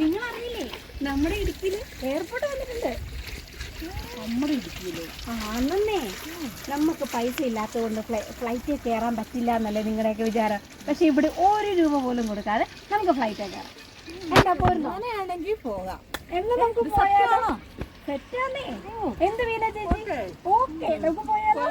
നിങ്ങൾ അറിയില്ലേ നമ്മുടെ ഇടുക്കിയിൽ എയർപോർട്ട് വന്നിട്ടുണ്ട്. നമ്മുടെ ഇടുക്കിയിലോ? ആണെന്നേ. നമുക്ക് പൈസ ഇല്ലാത്തതുകൊണ്ട് ഫ്ലൈറ്റിൽ കയറാൻ പറ്റില്ല എന്നല്ലേ നിങ്ങളുടെയൊക്കെ വിചാരം. പക്ഷെ ഇവിടെ ഒരു രൂപ പോലും കൊടുക്കാതെ നമുക്ക് ഫ്ലൈറ്റിൽ കയറാം എന്താ പോരുന്നോ? അങ്ങനെയാണെങ്കിൽ പോകാം. എന്നാ നമുക്ക് പോയാലോ? സെറ്റാന്നേ എന്ത് വീണ ചേച്ചി? ഓക്കെ. നമുക്ക് പോയാലോ?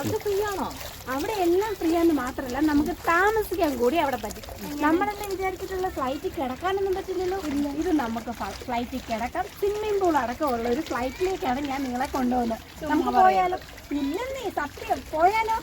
അത് ഫ്രീ ആണോ അവിടെ എല്ലാം ഫ്രീ ആണെന്ന് മാത്രമല്ല നമുക്ക് താമസിക്കാൻ കൂടി അവിടെ പറ്റും. നമ്മളെല്ലാം വിചാരിച്ചിട്ടുള്ള ഫ്ലൈറ്റിൽ കിടക്കാനൊന്നും പറ്റില്ലല്ലോ? ഇത് നമുക്ക് ഫ്ലൈറ്റിൽ കിടക്കാം. സ്വിമ്മിംഗ് പൂൾ അടക്കമുള്ള ഒരു ഫ്ലൈറ്റിലേക്കാണ് ഞാൻ നിങ്ങളെ കൊണ്ടുപോകുന്നത്. നമുക്ക് പോയാലോ? ഇല്ലെന്നേ സത്യം. പോയാലോ.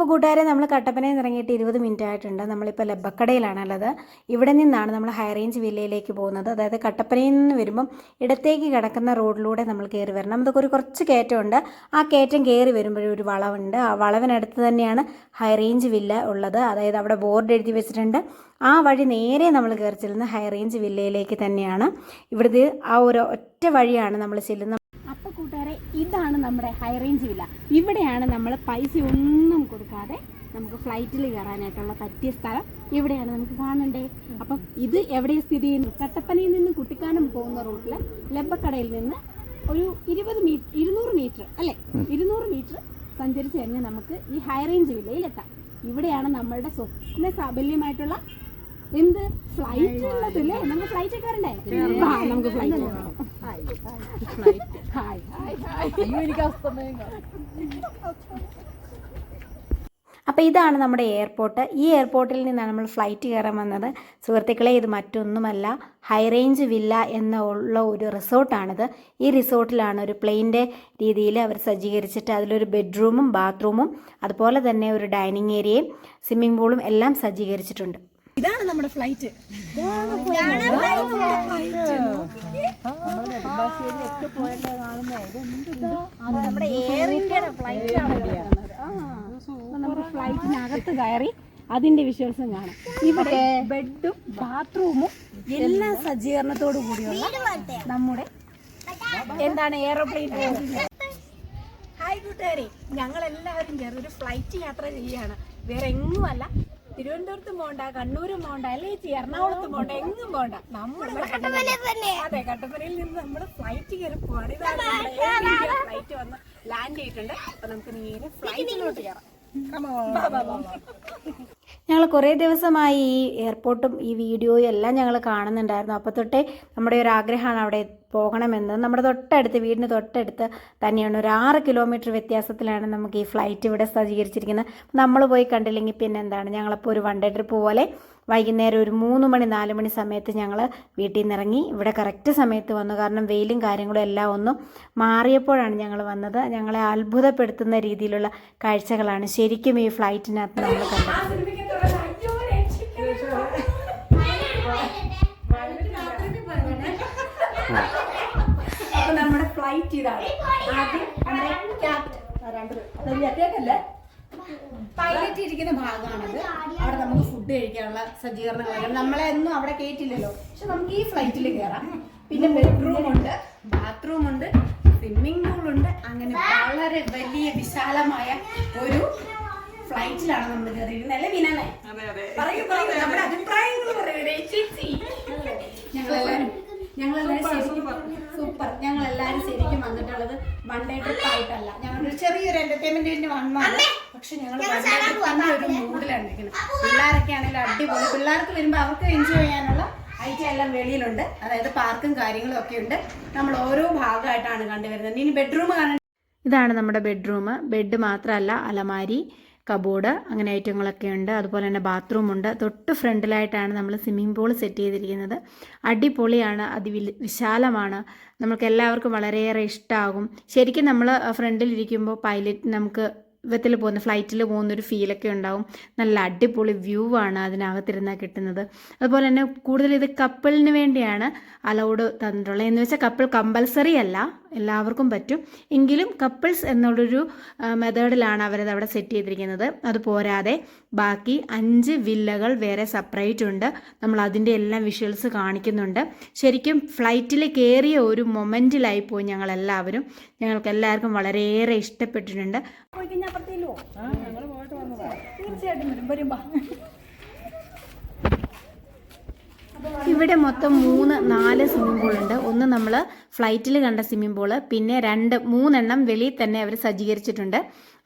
അപ്പോൾ കൂട്ടുകാരെ നമ്മൾ കട്ടപ്പനയിൽ നിന്ന് ഇറങ്ങിയിട്ട് ഇരുപത് മിനിറ്റ് ആയിട്ടുണ്ട്. നമ്മളിപ്പോൾ ലബക്കടയിലാണുള്ളത്. ഇവിടെ നിന്നാണ് നമ്മൾ ഹൈ റേഞ്ച് വില്ലയിലേക്ക് പോകുന്നത്. അതായത് കട്ടപ്പനയിൽ നിന്ന് വരുമ്പം ഇടത്തേക്ക് കിടക്കുന്ന റോഡിലൂടെ നമ്മൾ കയറി വരണം. നമുക്ക് ഒരു കുറച്ച് കയറ്റമുണ്ട്. ആ കയറ്റം കയറി വരുമ്പോഴും ഒരു വളവുണ്ട്. ആ വളവിനടുത്ത് തന്നെയാണ് ഹൈ റേഞ്ച് വില്ല ഉള്ളത്. അതായത് അവിടെ ബോർഡ് എഴുതി വെച്ചിട്ടുണ്ട്. ആ വഴി നേരെ നമ്മൾ കയറി ചെല്ലുന്ന ഹൈ റേഞ്ച് വില്ലയിലേക്ക് തന്നെയാണ്. ഇവിടുത്തെ ആ ഒരു ഒറ്റ വഴിയാണ് നമ്മൾ ചെല്ലുന്നത്. ഇതാണ് നമ്മുടെ ഹൈ റേഞ്ച് വില. ഇവിടെയാണ് നമ്മൾ പൈസ ഒന്നും കൊടുക്കാതെ നമുക്ക് ഫ്ലൈറ്റിൽ കയറാനായിട്ടുള്ള പറ്റിയ സ്ഥലം ഇവിടെയാണ് നമുക്ക് കാണണ്ടേ? അപ്പം ഇത് എവിടെ സ്ഥിതി ചെയ്യുന്നു? കട്ടപ്പനയിൽ നിന്ന് കുട്ടിക്കാനം പോകുന്ന റൂട്ടിൽ ലബ്ബക്കടയിൽ നിന്ന് ഒരു ഇരുപത് മീറ്റർ ഇരുന്നൂറ് മീറ്റർ അല്ലെ? ഇരുന്നൂറ് മീറ്റർ സഞ്ചരിച്ച് കഴിഞ്ഞാൽ നമുക്ക് ഈ ഹൈ റേഞ്ച് വില്ലയിലെത്താം ഇവിടെയാണ് നമ്മളുടെ സ്വപ്ന സാബല്യമായിട്ടുള്ള എന്ത്? ഫ്ലൈറ്റ് ഉള്ളതല്ലേ? നമുക്ക് ഫ്ലൈറ്റ് ഒക്കെ നമുക്ക് ഫ്ലൈറ്റ് ഹായ് ഹായ് അയ്യോ എനിക്ക് അപ്പോൾ ഇതാണ് നമ്മുടെ എയർപോർട്ട് ഈ എയർപോർട്ടിൽ നിന്നാണ് നമ്മൾ ഫ്ലൈറ്റ് കയറാൻ വന്നത്. സുഹൃത്തുക്കളെ ഇത് മറ്റൊന്നുമല്ല. ഹൈ റേഞ്ച് വില്ല എന്ന ഉള്ള ഒരു റിസോർട്ടാണിത് ഈ റിസോർട്ടിലാണ് ഒരു പ്ലെയിന്റെ രീതിയിൽ അവർ സജ്ജീകരിച്ചിട്ട് അതിലൊരു ബെഡ്റൂമും ബാത്റൂമും അതുപോലെ തന്നെ ഒരു ഡൈനിങ് ഏരിയയും സ്വിമ്മിംഗ് പൂളും എല്ലാം സജ്ജീകരിച്ചിട്ടുണ്ട്. ഇതാണ് നമ്മുടെ ഫ്ലൈറ്റ്. നമ്മുടെ ഫ്ലൈറ്റിനകത്ത് കയറി അതിന്റെ വിഷ്വൽസും കാണാം. ഇവിടെ ബെഡും ബാത്റൂമും എല്ലാ സജ്ജീകരണത്തോടു കൂടിയുള്ള നമ്മുടെ എന്താണ് എയറോപ്ലെയിൻ ഹായ് കൂട്ടുകാരെ. ഞങ്ങൾ എല്ലാവരും ചേർന്ന് ഒരു ഫ്ലൈറ്റ് യാത്ര ചെയ്യുകയാണ്. വേറെ എങ്ങുമല്ല. തിരുവനന്തപുരത്തും പോണ്ട കണ്ണൂരും പോണ്ട അല്ലെങ്കിൽ എറണാകുളത്തും പോണ്ട എങ്ങും പോണ്ട. നമ്മൾ അതെ കട്ടപ്പനയിൽ നിന്ന് നമ്മൾ ഫ്ലൈറ്റ് കയറി പോവാണ് ഫ്ലൈറ്റ് വന്ന് ലാൻഡ് ചെയ്തിട്ടുണ്ട്. അപ്പൊ നമുക്ക് നേരെ ഫ്ലൈറ്റിലോട്ട് കയറാം. ഞങ്ങൾ കുറേ ദിവസമായി ഈ എയർപോർട്ടും ഈ വീഡിയോയും എല്ലാം ഞങ്ങൾ കാണുന്നുണ്ടായിരുന്നു. അപ്പോൾ തൊട്ടേ നമ്മുടെ ഒരു ആഗ്രഹമാണ് അവിടെ പോകണമെന്ന്. നമ്മുടെ തൊട്ടടുത്ത് വീടിന് തൊട്ടടുത്ത് തന്നെയാണ്. ഒരു ആറ് കിലോമീറ്റർ വ്യത്യാസത്തിലാണ് നമുക്ക് ഈ ഫ്ലൈറ്റ് ഇവിടെ സജ്ജീകരിച്ചിരിക്കുന്നത്. നമ്മൾ പോയി കണ്ടില്ലെങ്കിൽ പിന്നെ എന്താണ്? ഞങ്ങളപ്പോൾ ഒരു വൺ ഡേ ട്രിപ്പ് പോലെ വൈകുന്നേരം ഒരു മൂന്ന് മണി നാല് മണി സമയത്ത് ഞങ്ങൾ വീട്ടിൽ നിന്ന് ഇറങ്ങി ഇവിടെ കറക്റ്റ് സമയത്ത് വന്നു. കാരണം വെയിലും കാര്യങ്ങളും എല്ലാം ഒന്നും മാറിയപ്പോഴാണ് ഞങ്ങൾ വന്നത്. ഞങ്ങളെ അത്ഭുതപ്പെടുത്തുന്ന രീതിയിലുള്ള കാഴ്ചകളാണ് ശരിക്കും ഈ ഫ്ലൈറ്റിനകത്ത് നമ്മൾ കണ്ടത് അപ്പൊ ഫ്ലൈറ്റ് ഇതാണ് ആദ്യം നമ്മുടെ ക്യാപ്റ്റൻ പൈലറ്റ് ഇരിക്കുന്ന ഭാഗമാണത്. അവിടെ നമുക്ക് ഫുഡ് കഴിക്കാനുള്ള സജ്ജീകരണങ്ങളൊക്കെ നമ്മളെ ഒന്നും അവിടെ കയറ്റില്ലല്ലോ പക്ഷെ നമുക്ക് ഈ ഫ്ലൈറ്റിൽ കയറാം പിന്നെ ബെഡ്റൂം ഉണ്ട് ബാത്റൂം ഉണ്ട് സ്വിമ്മിംഗ് പൂൾ ഉണ്ട്. അങ്ങനെ വളരെ വലിയ വിശാലമായ ഒരു ഫ്ലൈറ്റിലാണ് നമ്മൾ കയറിയിരുന്നത് അല്ലേ വിനാനെ പറയൂ പറയൂ. നമ്മുടെ അഭിപ്രായങ്ങൾ പറയൂ. ഞങ്ങളെല്ലാവരും ഞങ്ങളെല്ലാവരും സൂപ്പർ. എല്ലാവരും ശരിക്കും വന്നിട്ടുള്ളത് വൺ ഡേ ട്രിപ്പ് ആയിട്ടല്ല. ഞങ്ങളൊരു ചെറിയൊരു എന്റർടൈൻമെന്റിന് വന്നാണ് പക്ഷെ ഞങ്ങൾ വന്ന ഒരു മൂഡിലാണ് ഇരിക്കുന്നത് പിള്ളേരൊക്കെ ആണെങ്കിലും അടിപൊളി. പിള്ളേർക്ക് വരുമ്പോൾ അവർക്ക് എൻജോയ് ചെയ്യാനുള്ള ഐറ്റം എല്ലാം വെളിയിലുണ്ട്. അതായത് പാർക്കും കാര്യങ്ങളും ഒക്കെ ഉണ്ട്. നമ്മൾ ഓരോ ഭാഗമായിട്ടാണ് കണ്ടുവരുന്നത്. ഇനി ബെഡ്റൂം കാണാൻ ഇതാണ് നമ്മുടെ ബെഡ്റൂം ബെഡ് മാത്രമല്ല അലമാരി. കബോർഡ് അങ്ങനെ ഐറ്റങ്ങളൊക്കെ ഉണ്ട്. അതുപോലെ തന്നെ ബാത്റൂം ഉണ്ട്. തൊട്ട് ഫ്രണ്ടിലായിട്ടാണ് നമ്മൾ സ്വിമ്മിംഗ് പൂൾ സെറ്റ് ചെയ്തിരിക്കുന്നത്. അടിപൊളിയാണ്. അതി വിശാലമാണ്. നമുക്ക് എല്ലാവർക്കും വളരെയേറെ ഇഷ്ടമാകും ശരിക്കും നമ്മൾ ഫ്രണ്ടിലിരിക്കുമ്പോൾ പൈലറ്റ് നമുക്ക് വിധത്തിൽ പോകുന്ന ഫ്ലൈറ്റിൽ പോകുന്ന ഒരു ഫീലൊക്കെ ഉണ്ടാവും. നല്ല അടിപൊളി വ്യൂ ആണ് അതിനകത്തിരുന്നാൽ കിട്ടുന്നത്. അതുപോലെ തന്നെ കൂടുതൽ ഇത് കപ്പിളിന് വേണ്ടിയാണ് അലൗഡ് തന്നിട്ടുള്ളത്. എന്ന് വെച്ചാൽ കപ്പിൾ കമ്പൽസറി അല്ല. എല്ലാവർക്കും പറ്റും. എങ്കിലും കപ്പിൾസ് എന്നുള്ളൊരു മെത്തേഡിലാണ് അവരത് അവിടെ സെറ്റ് ചെയ്തിരിക്കുന്നത്. അത് പോരാതെ ബാക്കി അഞ്ച് വില്ലകൾ വേറെ സെപ്പറേറ്റ് ഉണ്ട്. നമ്മൾ അതിന്റെ എല്ലാം വിഷ്വൽസ് കാണിക്കുന്നുണ്ട്. ശരിക്കും ഫ്ലൈറ്റിൽ കയറിയ ഒരു മൊമെന്റിലായി പോയി ഞങ്ങൾ എല്ലാവരും ഞങ്ങൾക്ക് എല്ലാവർക്കും വളരെയേറെ ഇഷ്ടപ്പെട്ടിട്ടുണ്ട്. തീർച്ചയായിട്ടും വരും. വരുമ്പോ ഇവിടെ മൊത്തം മൂന്ന് നാല് സ്വിമ്മിംഗ് ഉണ്ട്. ഒന്ന് നമ്മൾ ഫ്ലൈറ്റിൽ കണ്ട സ്വിമ്മിംഗ് പൂൾ പിന്നെ രണ്ട് മൂന്നെണ്ണം വെളിയിൽ തന്നെ അവർ സജ്ജീകരിച്ചിട്ടുണ്ട്.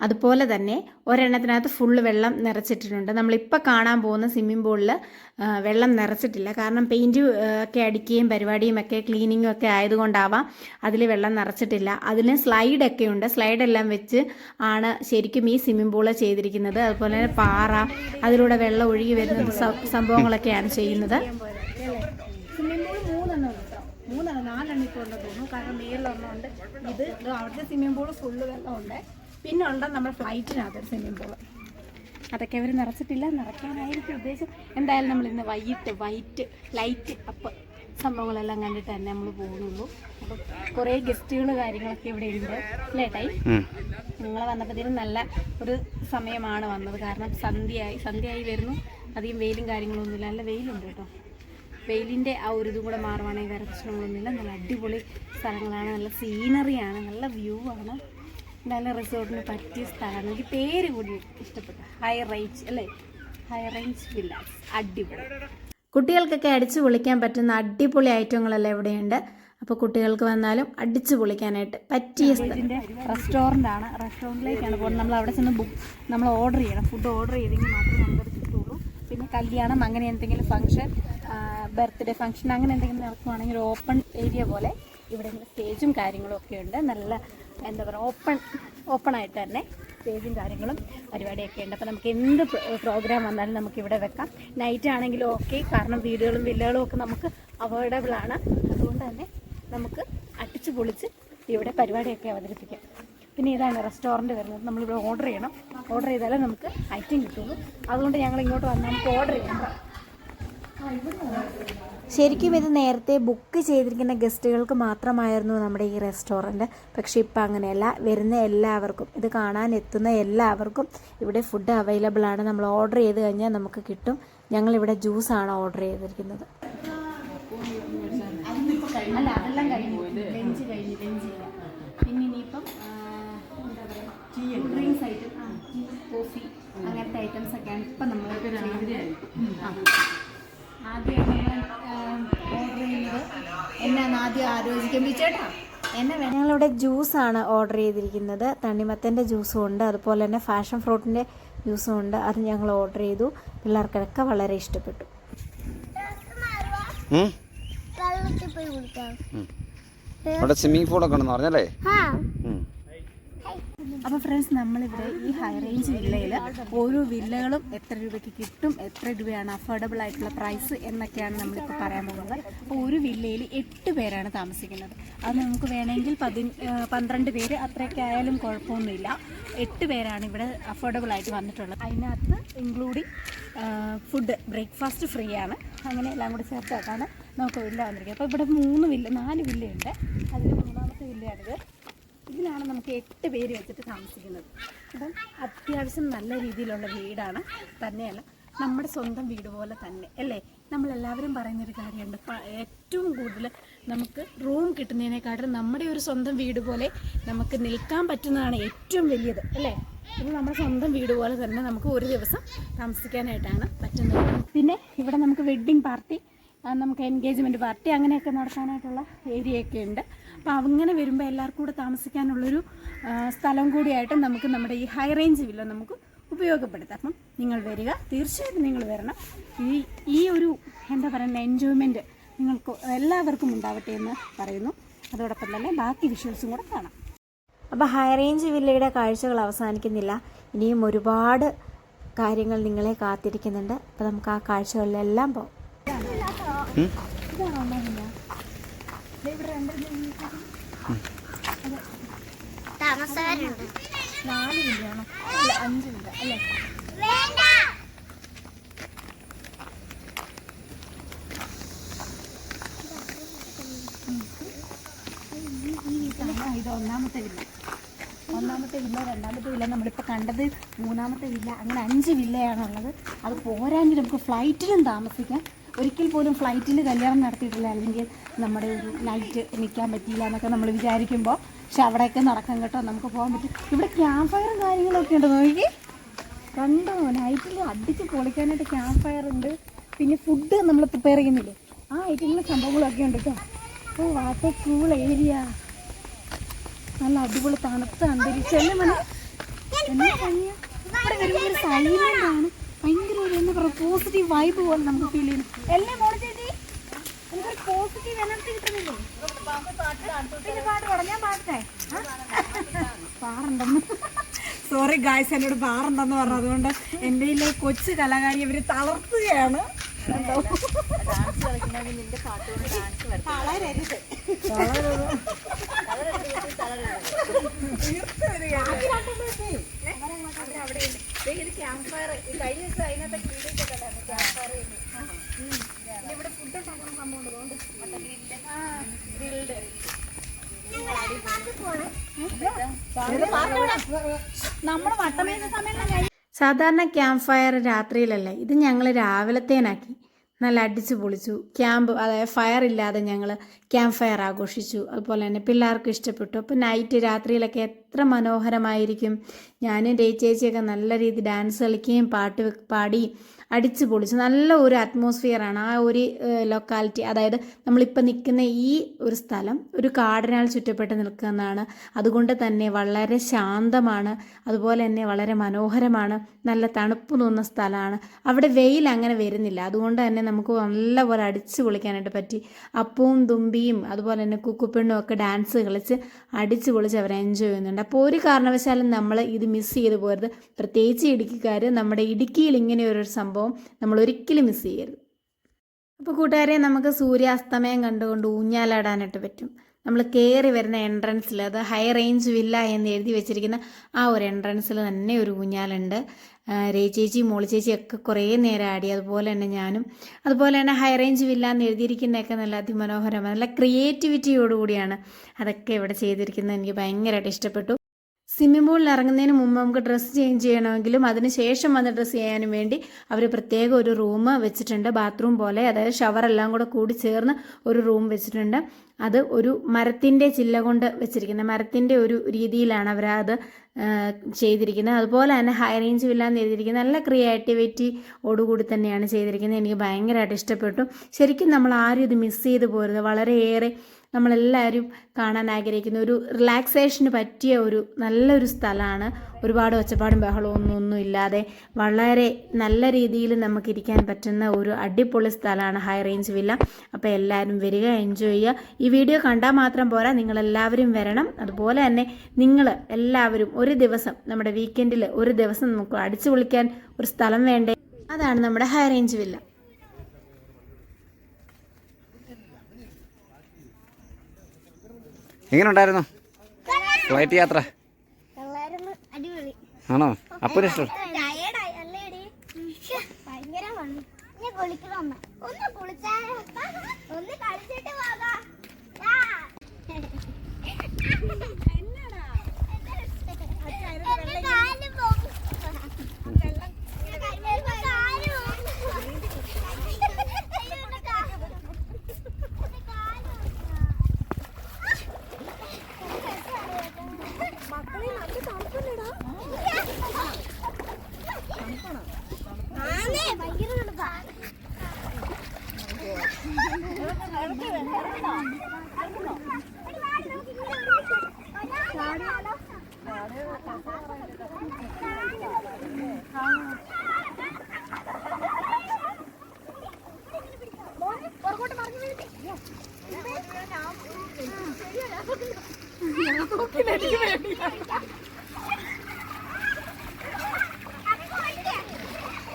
അതുപോലെ തന്നെ ഒരെണ്ണത്തിനകത്ത് ഫുള്ള് വെള്ളം നിറച്ചിട്ടിട്ടുണ്ട്. നമ്മളിപ്പോൾ കാണാൻ പോകുന്ന സ്വിമ്മിംഗ് പൂളിൽ വെള്ളം നിറച്ചിട്ടില്ല. കാരണം പെയിന്റ് ഒക്കെ അടിക്കുകയും പരിപാടിയും ഒക്കെ ക്ലീനിങ്ങും ഒക്കെ ആയതുകൊണ്ടാവാം അതിൽ വെള്ളം നിറച്ചിട്ടില്ല. അതിന് സ്ലൈഡൊക്കെ ഉണ്ട്. സ്ലൈഡെല്ലാം വെച്ച് ആണ് ശരിക്കും ഈ സ്വിമ്മിംഗ് പൂൾ ചെയ്തിരിക്കുന്നത്. അതുപോലെ തന്നെ പാറ അതിലൂടെ വെള്ളം ഒഴുകി വരുന്ന സംഭവങ്ങളൊക്കെയാണ് ചെയ്യുന്നത്. സ്വിമ്മിംഗ് മൂന്നെണ്ണം ഉണ്ട് നാലെണ്ണം ഇപ്പോൾ തോന്നുന്നു. കാരണം മേളിലൊന്നും ഉണ്ട്. ഇത് അവിടുത്തെ സ്വിമ്മിംഗ് പൂൾ ഫുള്ള് വെള്ളമുണ്ട്. പിന്നെ ഉള്ളത് നമ്മൾ ഫ്ലൈറ്റിനകത്ത് ഫ്ലൈറ്റിനകത്തൊരു സ്വിമ്മിംഗ് പൂൾ അതൊക്കെ അവർ നിറച്ചിട്ടില്ല നിറയ്ക്കാനായിരിക്കും ഉദ്ദേശം. എന്തായാലും നമ്മൾ ഇന്ന് വൈകിട്ട് വൈറ്റ് ലൈറ്റ് അപ്പ് സംഭവങ്ങളെല്ലാം കണ്ടിട്ട് തന്നെ നമ്മൾ പോകുന്നുള്ളൂ. അപ്പം കുറേ ഗസ്റ്റുകൾ കാര്യങ്ങളൊക്കെ ഇവിടെ ഉണ്ട്. അല്ലേ ടൈ? നിങ്ങൾ വന്നപ്പോഴത്തേനും നല്ല ഒരു സമയമാണ് വന്നത്. കാരണം സന്ധ്യയായി സന്ധ്യയായി വരുന്നു. അധികം വെയിലും കാര്യങ്ങളൊന്നുമില്ല. നല്ല വെയിലുണ്ട് കേട്ടോ. വെയിലിന്റെ ആ ഒരു ഇതും കൂടെ മാറുവാണെങ്കിൽ വേറെ പ്രശ്നങ്ങളൊന്നുമില്ല നല്ല അടിപൊളി സ്ഥലങ്ങളാണ്. നല്ല സീനറിയാണ് നല്ല വ്യൂ ആണ്. നല്ല റിസോർട്ടിന് പറ്റിയ സ്ഥലമാണ്. എനിക്ക് പേര് കൂടി ഇഷ്ടപ്പെട്ടു. ഹൈ റേഞ്ച് അല്ലേ? ഹൈ റേഞ്ച് വില്ലാസ് അടിപൊളി. കുട്ടികൾക്കൊക്കെ അടിച്ചു പൊളിക്കാൻ പറ്റുന്ന അടിപൊളി ഐറ്റങ്ങളെല്ലാം ഇവിടെയുണ്ട്. അപ്പോൾ കുട്ടികൾക്ക് വന്നാലും അടിച്ചു പൊളിക്കാനായിട്ട് പറ്റിയ റെസ്റ്റോറന്റ് ആണ് റെസ്റ്റോറന്റിലേക്കാണ് പോകുന്നത്. നമ്മൾ അവിടെ ചെന്ന് ബുക്ക് നമ്മൾ ഓർഡർ ചെയ്യണം. ഫുഡ് ഓർഡർ ചെയ്തെങ്കിൽ മാത്രമേ നമുക്ക് കിട്ടുള്ളൂ. പിന്നെ കല്യാണം അങ്ങനെ എന്തെങ്കിലും ഫംഗ്ഷൻ ബർത്ത്ഡേ ഫംഗ്ഷൻ അങ്ങനെ എന്തെങ്കിലും നടക്കുവാണെങ്കിൽ ഓപ്പൺ ഏരിയ പോലെ ഇവിടെ സ്റ്റേജും കാര്യങ്ങളും ഒക്കെ ഉണ്ട്. നല്ല എന്താ പറയുക ഓപ്പൺ ഓപ്പൺ ആയിട്ട് തന്നെ സ്റ്റേജും കാര്യങ്ങളും പരിപാടിയൊക്കെ ഉണ്ട്. അപ്പോൾ നമുക്ക് എന്ത് പ്രോഗ്രാം വന്നാലും നമുക്ക് ഇവിടെ വെക്കാം. നൈറ്റ് ആണെങ്കിലും ഓക്കെ കാരണം വീടുകളും വില്ലകളും ഒക്കെ നമുക്ക് അവൈലബിൾ ആണ്. അതുകൊണ്ട് തന്നെ നമുക്ക് അടിച്ചു പൊളിച്ച് ഇവിടെ പരിപാടിയൊക്കെ അവതരിപ്പിക്കാം. പിന്നെ ഇതാണ് റെസ്റ്റോറന്റ് വരുന്നത്. നമ്മളിവിടെ ഓർഡർ ചെയ്യണം. ഓർഡർ ചെയ്താലേ നമുക്ക് ഐറ്റം കിട്ടുള്ളൂ. അതുകൊണ്ട് ഞങ്ങൾ ഇങ്ങോട്ട് വന്ന് നമുക്ക് ഓർഡർ ചെയ്യണം ശരിക്കും ഇത് നേരത്തെ ബുക്ക് ചെയ്തിരിക്കുന്ന ഗസ്റ്റുകൾക്ക് മാത്രമായിരുന്നു നമ്മുടെ ഈ റെസ്റ്റോറന്റ്. പക്ഷേ ഇപ്പം അങ്ങനെയല്ല വരുന്ന എല്ലാവർക്കും ഇത് കാണാൻ എത്തുന്ന എല്ലാവർക്കും ഇവിടെ ഫുഡ് അവൈലബിൾ ആണ്. നമ്മൾ ഓർഡർ ചെയ്ത് കഴിഞ്ഞാൽ നമുക്ക് കിട്ടും. ഞങ്ങളിവിടെ ജ്യൂസാണ് ഓർഡർ ചെയ്തിരിക്കുന്നത്. അല്ല അതെല്ലാം കഴിഞ്ഞു. ലഞ്ച് കഴിഞ്ഞു ലഞ്ച് പിന്നെ ഇനിയിപ്പം ആ, എന്താ പറയുക ഡ്രിങ്ക്സ് ഐറ്റം ആ ടീ കോഫി അങ്ങനത്തെ ഐറ്റംസ് ഒക്കെയാണ് ഇപ്പം നമ്മൾ ആദ്യം ഓർഡർ ചെയ്യുന്നത് എന്നാന്ന് ആദ്യം ആലോചിക്കാൻ. ചേട്ടാ ഞങ്ങളിവിടെ ജ്യൂസാണ് ഓർഡർ ചെയ്തിരിക്കുന്നത്. തണ്ണിമത്തന്റെ ജ്യൂസും ഉണ്ട്. അതുപോലെ തന്നെ ഫാഷൻ ഫ്രൂട്ടിന്റെ ജ്യൂസും ഉണ്ട്. അത് ഞങ്ങൾ ഓർഡർ ചെയ്തു. പിള്ളേർക്കൊക്കെ വളരെ ഇഷ്ടപ്പെട്ടു. അവിടെ സ്വിമ്മിംഗ് പൂളൊക്കെ ഉണ്ടെന്ന് പറഞ്ഞല്ലേ. അപ്പോൾ ഫ്രണ്ട്സ് നമ്മളിവിടെ ഈ ഹൈ റേഞ്ച് വില്ലയിൽ ഓരോ വില്ലകളും എത്ര രൂപയ്ക്ക് കിട്ടും എത്ര രൂപയാണ് അഫോർഡബിൾ ആയിട്ടുള്ള പ്രൈസ് എന്നൊക്കെയാണ് നമ്മളിപ്പോൾ പറയാൻ പോകുന്നത്. അപ്പോൾ ഒരു വില്ലയിൽ എട്ട് പേരാണ് താമസിക്കുന്നത്. അത് നമുക്ക് വേണമെങ്കിൽ പതി പന്ത്രണ്ട് പേര് അത്രയൊക്കെ ആയാലും കുഴപ്പമൊന്നുമില്ല. എട്ട് പേരാണ് ഇവിടെ അഫോർഡബിൾ ആയിട്ട് വന്നിട്ടുള്ളത്. അതിനകത്ത് ഇൻക്ലൂഡിങ് ഫുഡ് ബ്രേക്ക്ഫാസ്റ്റ് ഫ്രീ ആണ്. അങ്ങനെ എല്ലാം കൂടി ചേർത്താണ് നമുക്ക് വില്ല വന്നിരിക്കുന്നത്. അപ്പോൾ ഇവിടെ മൂന്ന് വില്ല നാല് വില്ലയുണ്ട് അതിൽ മൂന്നാമത്തെ വില്ലയാണിത് ഇതിലാണ് നമുക്ക് എട്ട് പേര് വെച്ചിട്ട് താമസിക്കുന്നത്. അപ്പം അത്യാവശ്യം നല്ല രീതിയിലുള്ള വീടാണ്. തന്നെയല്ല നമ്മുടെ സ്വന്തം വീട് പോലെ തന്നെ അല്ലേ? നമ്മളെല്ലാവരും പറയുന്നൊരു കാര്യമുണ്ട് ഏറ്റവും കൂടുതൽ നമുക്ക് റൂം കിട്ടുന്നതിനെക്കാട്ടും നമ്മുടെ ഒരു സ്വന്തം വീട് പോലെ നമുക്ക് നിൽക്കാൻ പറ്റുന്നതാണ് ഏറ്റവും വലിയത് അല്ലേ? ഇത് നമ്മുടെ സ്വന്തം വീട് പോലെ തന്നെ നമുക്ക് ഒരു ദിവസം താമസിക്കാനായിട്ടാണ് പറ്റുന്നത്. പിന്നെ ഇവിടെ നമുക്ക് വെഡ്ഡിങ് പാർട്ടി നമുക്ക് എൻഗേജ്മെന്റ് പാർട്ടി അങ്ങനെയൊക്കെ നടത്താനായിട്ടുള്ള ഏരിയയൊക്കെ ഉണ്ട്. അപ്പോൾ അങ്ങനെ വരുമ്പോൾ എല്ലാവർക്കും കൂടെ താമസിക്കാനുള്ളൊരു സ്ഥലം കൂടിയായിട്ട് നമുക്ക് നമ്മുടെ ഈ ഹൈ റേഞ്ച് വില്ല നമുക്ക് ഉപയോഗപ്പെടുത്താം. അപ്പം നിങ്ങൾ വരിക തീർച്ചയായിട്ടും നിങ്ങൾ വരണം. ഈ ഈ ഒരു എന്താ പറയുക എൻജോയ്മെന്റ് നിങ്ങൾക്ക് എല്ലാവർക്കും ഉണ്ടാവട്ടെ എന്ന് പറയുന്നു. അതോടൊപ്പം തന്നെ ബാക്കി വിഷ്വൽസും കൂടെ കാണാം. അപ്പോൾ ഹൈ റേഞ്ച് വില്ലയുടെ കാഴ്ചകൾ അവസാനിക്കുന്നില്ല. ഇനിയും ഒരുപാട് കാര്യങ്ങൾ നിങ്ങളെ കാത്തിരിക്കുന്നുണ്ട്. അപ്പോൾ നമുക്ക് ആ കാഴ്ചകളിലെല്ലാം പോകാം. താമസക്കാരുണ്ട് അല്ല അഞ്ച് അല്ലേ ഒന്നാമത്തെ വില്ല ഒന്നാമത്തെ വില്ല രണ്ടാമത്തെ വില്ല നമ്മളിപ്പോൾ കണ്ടത് മൂന്നാമത്തെ വില്ല. അങ്ങനെ അഞ്ച് വില്ലയാണുള്ളത്. അത് പോരാഞ്ഞ് നമുക്ക് ഫ്ലൈറ്റിലും താമസിക്കാം. ഒരിക്കൽ പോലും ഫ്ലൈറ്റിൽ കല്യാണം നടത്തിയിട്ടില്ല. അല്ലെങ്കിൽ നമ്മുടെ ഒരു നൈറ്റ് നിൽക്കാൻ പറ്റിയില്ല എന്നൊക്കെ നമ്മൾ വിചാരിക്കുമ്പോൾ പക്ഷെ അവിടെയൊക്കെ നടക്കാൻ കേട്ടോ നമുക്ക് പോകാൻ പറ്റും. ഇവിടെ ക്യാമ്പ് ഫയറും കാര്യങ്ങളൊക്കെ ഉണ്ട് നോക്കി? കണ്ടോ? നൈറ്റിൽ അടിച്ച് പൊളിക്കാനായിട്ട് ക്യാമ്പ് ഫയർ ഉണ്ട്. പിന്നെ ഫുഡ് നമ്മൾ പ്രിപ്പയർ ചെയ്യുന്നില്ലേ? ആ ഐറ്റങ്ങളും സംഭവങ്ങളൊക്കെ ഉണ്ട് കേട്ടോ. ഓ വാട്ടർ കൂൾ ഏരിയ നല്ല അടിപൊളി തണുത്ത അന്തരീക്ഷം. മനസ്സിലാണ് എന്നാ ഭംഗിയാ ഇവിടെ വരുമ്പോൾ സൈലന്റ് ആണ്. ഭയങ്കര ഒരു എന്താ പറയുക പോസിറ്റീവ് വൈബ് പോലെ നമുക്ക് ഫീൽ ചെയ്യുന്നു. എല്ലാം മോളെ ചേച്ചി? എനിക്കൊരു പോസിറ്റീവ് എനർജി കിട്ടുന്നില്ലേ? പിന്നെ പാട്ട് പാടാം ഞാൻ പാടട്ടെ? പാറുണ്ടെന്ന് സോറി ഗായ്സ് എന്നോട് പാറുണ്ടെന്ന് പറഞ്ഞു. അതുകൊണ്ട് എന്റെ ഈ കൊച്ചു കലാകാരി അവർ തളർത്തുകയാണ്? തളരരുത്. ക്യാമ്പ് ഫയർ കഴിഞ്ഞ ദിവസം അതിനകത്തൊക്കെ വീഡിയോ ഒക്കെ ക്യാമ്പ് ഫയർ ഇവിടെ ഫുഡ് ഉണ്ടാക്കുന്ന സംഭവം ഉണ്ട് അതുകൊണ്ട് ആ ഗ്രിൽഡ് നമ്മുടെ വട്ടമേശ സമയം സാധാരണ ക്യാമ്പ് ഫയർ രാത്രിയിലല്ലേ? ഇത് ഞങ്ങൾ രാവിലത്തേനാക്കി. നല്ല അടിച്ചു പൊളിച്ചു. ക്യാമ്പ് അതായത് ഫയർ ഇല്ലാതെ ഞങ്ങൾ ക്യാമ്പ് ഫയർ ആഘോഷിച്ചു. അതുപോലെ തന്നെ പിള്ളേർക്ക് ഇഷ്ടപ്പെട്ടു. അപ്പോൾ നൈറ്റ് രാത്രിയിലൊക്കെ എത്ര മനോഹരമായിരിക്കും. ഞാനും രേ ചേച്ചിയൊക്കെ നല്ല രീതിയിൽ ഡാൻസ് കളിക്കുകയും പാട്ട് പാടി അടിച്ചു പൊളിച്ചു. നല്ല ഒരു അറ്റ്മോസ്ഫിയറാണ് ആ ഒരു ലൊക്കാലിറ്റി അതായത് നമ്മളിപ്പോൾ നിൽക്കുന്ന ഈ ഒരു സ്ഥലം ഒരു കാടിനാൽ ചുറ്റപ്പെട്ട് നിൽക്കുന്നതാണ്. അതുകൊണ്ട് തന്നെ വളരെ ശാന്തമാണ്. അതുപോലെ തന്നെ വളരെ മനോഹരമാണ്. നല്ല തണുപ്പ് തോന്നുന്ന സ്ഥലമാണ്. അവിടെ വെയിൽ അങ്ങനെ വരുന്നില്ല. അതുകൊണ്ട് തന്നെ നമുക്ക് നല്ലപോലെ അടിച്ചു പൊളിക്കാനായിട്ട് പറ്റി. അപ്പവും തുമ്പിയും അതുപോലെ തന്നെ കുക്കുപ്പെണ്ണും ഒക്കെ ഡാൻസ് കളിച്ച് അടിച്ചു പൊളിച്ച് അവർ എൻജോയ് ചെയ്യുന്നുണ്ട്. അപ്പോൾ ഒരു കാരണവശാലും നമ്മൾ ഇത് മിസ് ചെയ്തു പോരുത്. പ്രത്യേകിച്ച് ഇടുക്കിക്കാർ നമ്മുടെ ഇടുക്കിയിൽ ഇങ്ങനെ ഒരു സംഭവം നമ്മൾ ഒരിക്കലും മിസ് ചെയ്യരുത്. അപ്പോൾ കൂട്ടുകാരെ നമുക്ക് സൂര്യാസ്തമയം കണ്ടുകൊണ്ട് ഊഞ്ഞാലാടാനായിട്ട് പറ്റും. നമ്മൾ കയറി വരുന്ന എൻട്രൻസിൽ അത് ഹൈ റേഞ്ച് വില്ല എന്ന് എഴുതി വെച്ചിരിക്കുന്ന ആ ഒരു എൻട്രൻസിൽ തന്നെ ഒരു ഊഞ്ഞാലുണ്ട്. ആ, രേ ചേച്ചി മോളി ചേച്ചി ഒക്കെ കുറേ നേരം ആടി. അതുപോലെ തന്നെ ഞാനും. അതുപോലെ തന്നെ ഹൈ റേഞ്ച് വില്ല എന്ന് എഴുതിയിരിക്കുന്നതൊക്കെ നല്ല അതിമനോഹരമാണ്. നല്ല ക്രിയേറ്റിവിറ്റിയോടുകൂടിയാണ് അതൊക്കെ ഇവിടെ ചെയ്തിരിക്കുന്നത്. എനിക്ക് ഭയങ്കരമായിട്ട് ഇഷ്ടപ്പെട്ടു. സ്വിമ്മിംഗ് പൂളിൽ ഇറങ്ങുന്നതിന് മുമ്പ് നമുക്ക് ഡ്രസ്സ് ചേഞ്ച് ചെയ്യണമെങ്കിലും അതിന് ശേഷം വന്ന് ഡ്രസ്സ് ചെയ്യാനും വേണ്ടി അവർ പ്രത്യേക ഒരു റൂം വെച്ചിട്ടുണ്ട്. ബാത്റൂം പോലെ. അതായത് ഷവർ എല്ലാം കൂടെ കൂടി ചേർന്ന് ഒരു റൂം വെച്ചിട്ടുണ്ട്. അത് ഒരു മരത്തിന്റെ ചില്ല കൊണ്ട് വെച്ചിരിക്കുന്നത്. മരത്തിന്റെ ഒരു രീതിയിലാണ് അവർ അത് ചെയ്തിരിക്കുന്നത്. അതുപോലെ തന്നെ ഹൈ റേഞ്ച് വില്ല എന്ന് എഴുതിയിരിക്കുന്നത്. നല്ല ക്രിയേറ്റിവിറ്റി ഓടുകൂടി തന്നെയാണ് ചെയ്തിരിക്കുന്നത്. എനിക്ക് ഭയങ്കരമായിട്ട് ഇഷ്ടപ്പെട്ടു. ശരിക്കും നമ്മൾ ആരും ഇത് മിസ് ചെയ്ത് പോരുത്. വളരെയേറെ നമ്മളെല്ലാവരും കാണാൻ ആഗ്രഹിക്കുന്ന ഒരു റിലാക്സേഷന് പറ്റിയ ഒരു നല്ലൊരു സ്ഥലമാണ്. ഒരുപാട് ഒച്ചപ്പാടും ബഹളവും ഒന്നും ഒന്നും ഇല്ലാതെ വളരെ നല്ല രീതിയിൽ നമുക്ക് ഇരിക്കാൻ പറ്റുന്ന ഒരു അടിപൊളി സ്ഥലമാണ് ഹൈ റേഞ്ച് വില്ല അപ്പോൾ എല്ലാവരും വരിക എൻജോയ് ചെയ്യുക. ഈ വീഡിയോ കണ്ടാൽ മാത്രം പോരാ നിങ്ങളെല്ലാവരും വരണം. അതുപോലെ തന്നെ നിങ്ങൾ എല്ലാവരും ഒരു ദിവസം നമ്മുടെ വീക്കെൻഡിൽ ഒരു ദിവസം നമുക്ക് അടിച്ചു പൊളിക്കാൻ ഒരു സ്ഥലം വേണ്ടേ? അതാണ് നമ്മുടെ ഹൈ റേഞ്ച് വില്ല എങ്ങനെ ഉണ്ടായിരുന്നു ഫ്ലൈറ്റ് യാത്ര. ആണോ? അപ്പൊ ഇഷ്ടം ടയേർഡായി അല്ലേടി ഭയങ്കര മണ്ണു ഞാൻ കുളിക്കണം ഒന്ന് ഒന്ന് കുളിച്ചാ ഒന്ന് കളിച്ചിട്ട് പോകാം ആ. എന്റെ കാൽ പോകും. എന്റെ കാൽ പോകും. എന്റെ കാൽ പോകും. മക്കളെ നല്ല തണുപ്പല്ലടാ ആന്നേ ഭയങ്കര തണുപ്പാ പുറകോട്ട് മറിഞ്ഞു വീഴ്ത്തി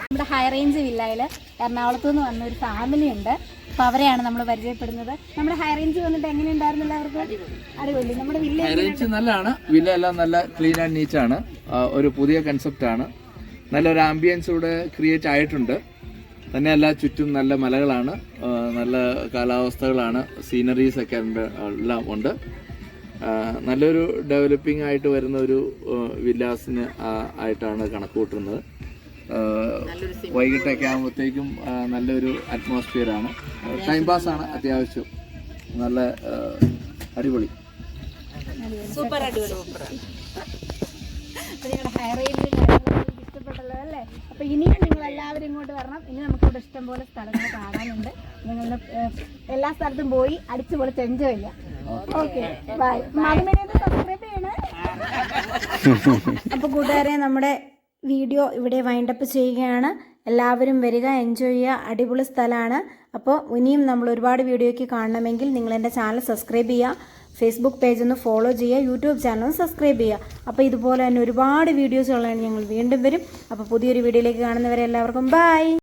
നമ്മുടെ ഹൈ റേഞ്ച് വില്ലയിൽ എറണാകുളത്ത് നിന്ന് വന്ന ഒരു ഫാമിലി ഉണ്ട്. അപ്പോൾ അവരെയാണ് നമ്മൾ പരിചയപ്പെടുന്നത്. നമ്മുടെ ഹൈ റേഞ്ച് വന്നിട്ട് എങ്ങനെ ഉണ്ടായിരുന്നു എല്ലാവർക്കും? അടിപൊളി. നമ്മുടെ വില്ല ഹൈറേഞ്ച് നല്ലതാണ്. വില്ല എല്ലാം നല്ല ക്ലീൻ ആൻഡ് നീറ്റ് ആണ്. ഒരു പുതിയ കൺസെപ്റ്റ് ആണ്. നല്ലൊരു ആംബിയൻസ് ഇവിടെ ക്രിയേറ്റ് ആയിട്ടുണ്ട്. തന്നെയല്ല ചുറ്റും നല്ല മലകളാണ്. നല്ല കാലാവസ്ഥകളാണ്. സീനറീസ് ഒക്കെ എല്ലാം ഉണ്ട്. നല്ലൊരു ഡെവലപ്പിംഗ് ആയിട്ട് വരുന്ന ഒരു വില്ലാസിന് ആയിട്ടാണ് കണക്ക് കൂട്ടുന്നത് വൈകിട്ടൊക്കെ ആകുമ്പോഴത്തേക്കും നല്ലൊരു അറ്റ്മോസ്ഫിയർ ആണ്. ടൈം പാസ് ആണ് അത്യാവശ്യം. നല്ല അടിപൊളി. സൂപ്പർ അടിപൊളി ഇഷ്ടപ്പെട്ടല്ലോ അല്ലേ? അപ്പോൾ ഇനിയും നിങ്ങൾ എല്ലാവരും ഇങ്ങോട്ട് വരണം. ഇനി ഇനി നമുക്കിവിടെ ഇഷ്ടംപോലെ സ്ഥലങ്ങൾ കാണാനുണ്ട്. നിങ്ങൾ എല്ലാ സ്ഥലത്തും പോയി അടിച്ചു പൊളിച്ച് എൻജോയ് ചെയ്യാം ഓക്കെ ബൈ മധുമേനെ സബ്സ്ക്രൈബ് ചെയ്യണേ. അപ്പോൾ കൂട്ടുകാരെ നമ്മുടെ വീഡിയോ ഇവിടെ വൈൻഡപ്പ് ചെയ്യുകയാണ്. എല്ലാവരും വരിക എൻജോയ് ചെയ്യുക. അടിപൊളി സ്ഥലമാണ്. അപ്പോൾ ഇനിയും നമ്മൾ ഒരുപാട് വീഡിയോയ്ക്ക് കാണണമെങ്കിൽ നിങ്ങൾ എന്റെ ചാനൽ സബ്സ്ക്രൈബ് ചെയ്യുക. ഫേസ്ബുക്ക് പേജ് ഒന്ന് ഫോളോ ചെയ്യുക യൂട്യൂബ് ചാനൽ ഒന്ന് സബ്സ്ക്രൈബ് ചെയ്യുക. അപ്പോൾ ഇതുപോലെ തന്നെ ഒരുപാട് വീഡിയോസുകളാണ് ഞങ്ങൾ വീണ്ടും വരും. അപ്പോൾ പുതിയൊരു വീഡിയോയിലേക്ക് കാണുന്നവരെ എല്ലാവർക്കും ബൈ